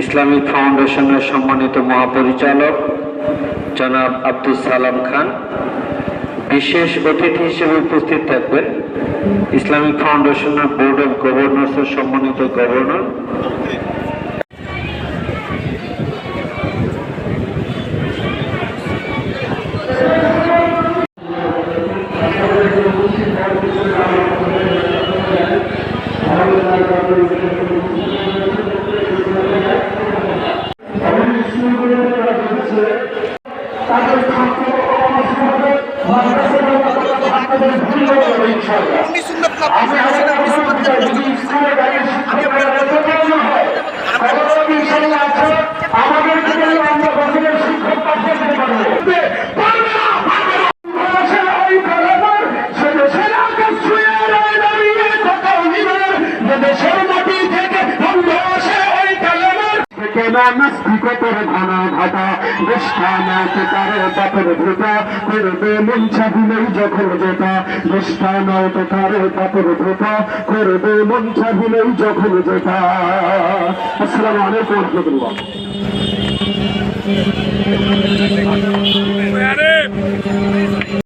Islamic ফাউন্ডেশনের সম্মানিত মহাপরিচালক জনাব আব্দুল সালাম খান। বিশেষ অতিথি হিসেবে উপস্থিত থাকবেন ইসলামিক ফাউন্ডেশনের বোর্ড অফ গভর্নর্সের সম্মানিত গভর্নর। উনি সুন্নত লাভ করছেন নাস্তিকতার ঘন ঘটা দৃষ্টানাতে তার বাপের ভূতা করবে মন চাহিলেই যখন যেটা দৃষ্টানাতে তার বাপের ভূতা করবে মন চাহিলেই যখন যেটা আসসালামু আলাইকুম রহমতুল্লাহ